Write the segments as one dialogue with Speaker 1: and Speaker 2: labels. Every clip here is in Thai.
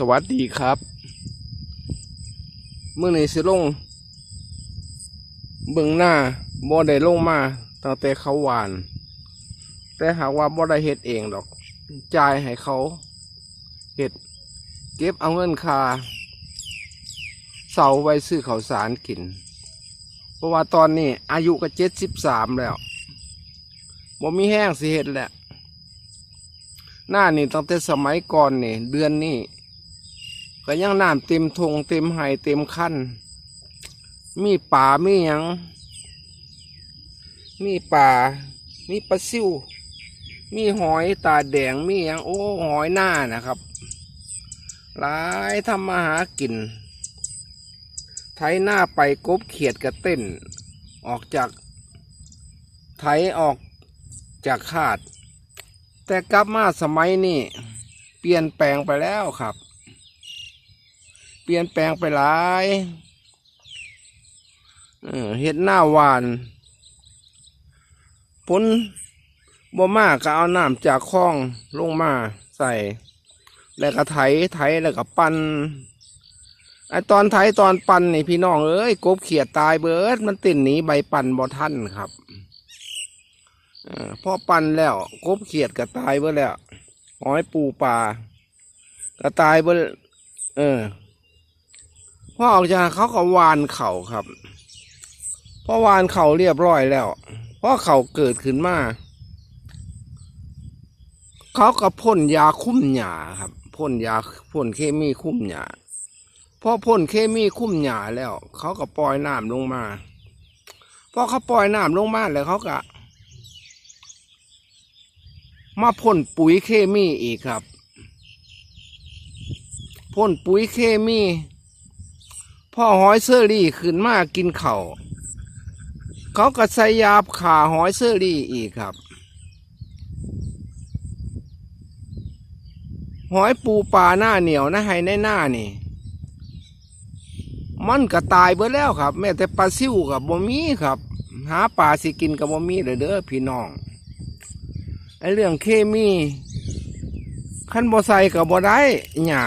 Speaker 1: สวัสดีครับเมื่อนี้สิลงเบิ่งหน้าบ่ได้ลงมาตั้งแต่เขาหวาน แต่หากว่าบ่ได้เฮ็ดเองดอกจ่ายให้เขาเฮ็ดเก็บเอาเงินคาเสาไว้ซื้อข้าวสารกิน เพราะว่าตอนนี้อายุก็เจ็ดสิบสามแล้วบ่มีแห้งสิเฮ็ดแหละหน้านี่ตั้งแต่สมัยก่อนนี่เดือนนี้ ก็ยังน้ำเต็มทงเต็มไห่เต็มคันมีป่ามีหยัง มีป่า มีปลาซิว มีหอยตาแดงมีหยังโอ้หอยหน้านะครับหลายทำมาหากิน ไถหน้าไปกบเขียดกระเต้น ออกจากไถออกจากคาด แต่กลับมาสมัยนี้เปลี่ยนแปลงไปแล้วครับ ปลี่ยนแปลงไปหลายเห็ดหน้าหวานผลบ่มากก็เอาน้ำจากคลองลงมาใส่ แล้วก็ไถไถแล้วก็ปันไอตอนไถตอนปันนี่พี่น้องเอ้ยกบเขียดตายเบิด มันติ่นหนีใบปันบ่ทันครับอพอปั่นแล้วกบเขียดก็ตายเบิดแล้วหอยปูปลาก็ตายเบิดเออ พอออกจากเขาก็วานเข่าครับพอวานเข่าเรียบร้อยแล้วพอเข่าเกิดขึ้นมาเขาก็พ่นยาคุ้มหญ้าครับพ่นยาพ่นเคมีคุ้มหญ้าพอพ่นเคมีคุ้มหญ้าแล้ว เขาก็ปล่อยน้ำลงมาพอเขาปล่อยน้ำลงมาแล้วเขาก็มาพ่นปุ๋ยเคมีอีกครับพ่นปุ๋ยเคมี พ่อหอยเซอรี่ขึ้นมากินเขา่าเขาก็ใส่ยาขาหอยเซอรี่อีกครับ หอยปูปลาหน้าเหนียวนะให้ในหน้านี่ มันก็ตายเบิดแล้วครับ แม้แต่ปลาซิวกับบ่มีครับ หาปลาสิกินกับบ่มีเลยเด้อพี่น้องไอเรื่องเคมีขั้นบ่ใส่กับบ่ได้หญ้า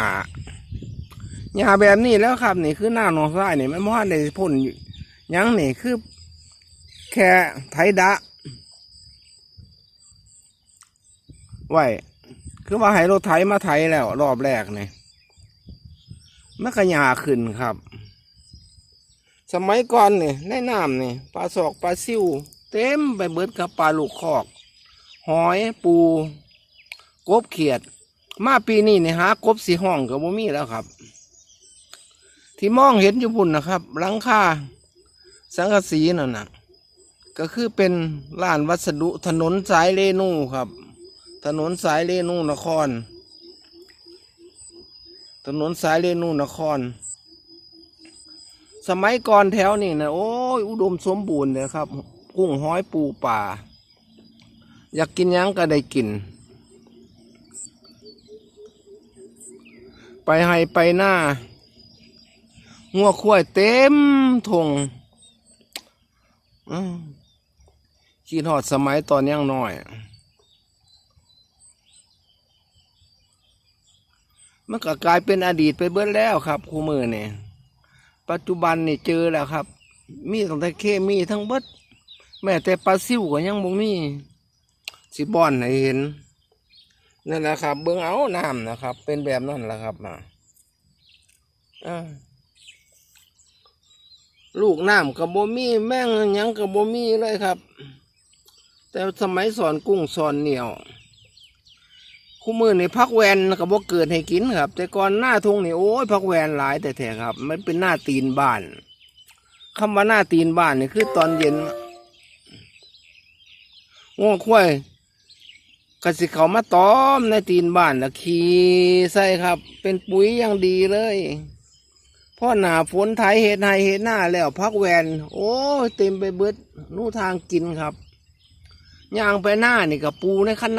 Speaker 1: หญ้าแบบนี้แล้วครับ นี่คือหน้าหนองทรายนี่มันบ่ทันพ่นยังนี่คือแค่ไถดะไว้คือว่าให้รถไถมาไถแล้ว รอบแรกนี่มันก็หญ้าขึ้นครับ สมัยก่อนนี่ในน้ำนี่ปลาศอกปลาซิว เต็มไปเบิดกับปลาลูกคอก หอยปูกบเขียด มาปีนี้เนี่ยหากบสีห้องกับบ่มีแล้วครับ ที่มองเห็นอยู่พุ่นนะครับหลังคาสังกะสีนั่นนะก็คือเป็นร้านวัสดุถนนสายเรนูครับ ถนนสายเรนูนคร ถนนสายเรนูนคร สมัยก่อนแถวนี่นะโอ้ยอุดมสมบูรณ์เลยครับ กุ้งหอยปูป่า อยากกินยังก็ได้กิน ไปให้ไปหน้า งัวควายเต็มทงคิดหอดสมัยตอนยังน้อย มันก็กลายเป็นอดีตไปเบิดแล้วครับครูมือเนี่ยปัจจุบันนี่เจอแล้วครับ มีตั้งแต่เคมีทั้งเบิด แม้แต่ปลาซิวก็ยังบ่มีสิบอนให้เห็นนั่นแหละครับ เบื้องเอาน้ำนะครับ เป็นแบบนั้นแหละครับอ่า ลูกน้ำกับบ่มีแม่งยังกับบ่มีเลยครับ แต่สมัยสอนกุ้งสอนเหนียวคู่มือในพักแวนกับบ่เกิดให้กินครับ แต่ก่อนหน้าทุ่งนี่โอ้ยพักแวนหลายแต่แท้ครับ มันเป็นหน้าตีนบ้านคำว่าหน้าตีนบ้านนี่คือตอนเย็นง้อควายกสิเขามาต้อมในตีนบ้านนะขี่ใส่ครับ เป็นปุ๋ยอย่างดีเลย พ่อหนาฝนไทยเห็ดไทยเห็ดหน้าแล้วพักแวน โอ้เต็มไปเบิด นู่ทางกินครับย่างไปหน้านี่กับปูในคัน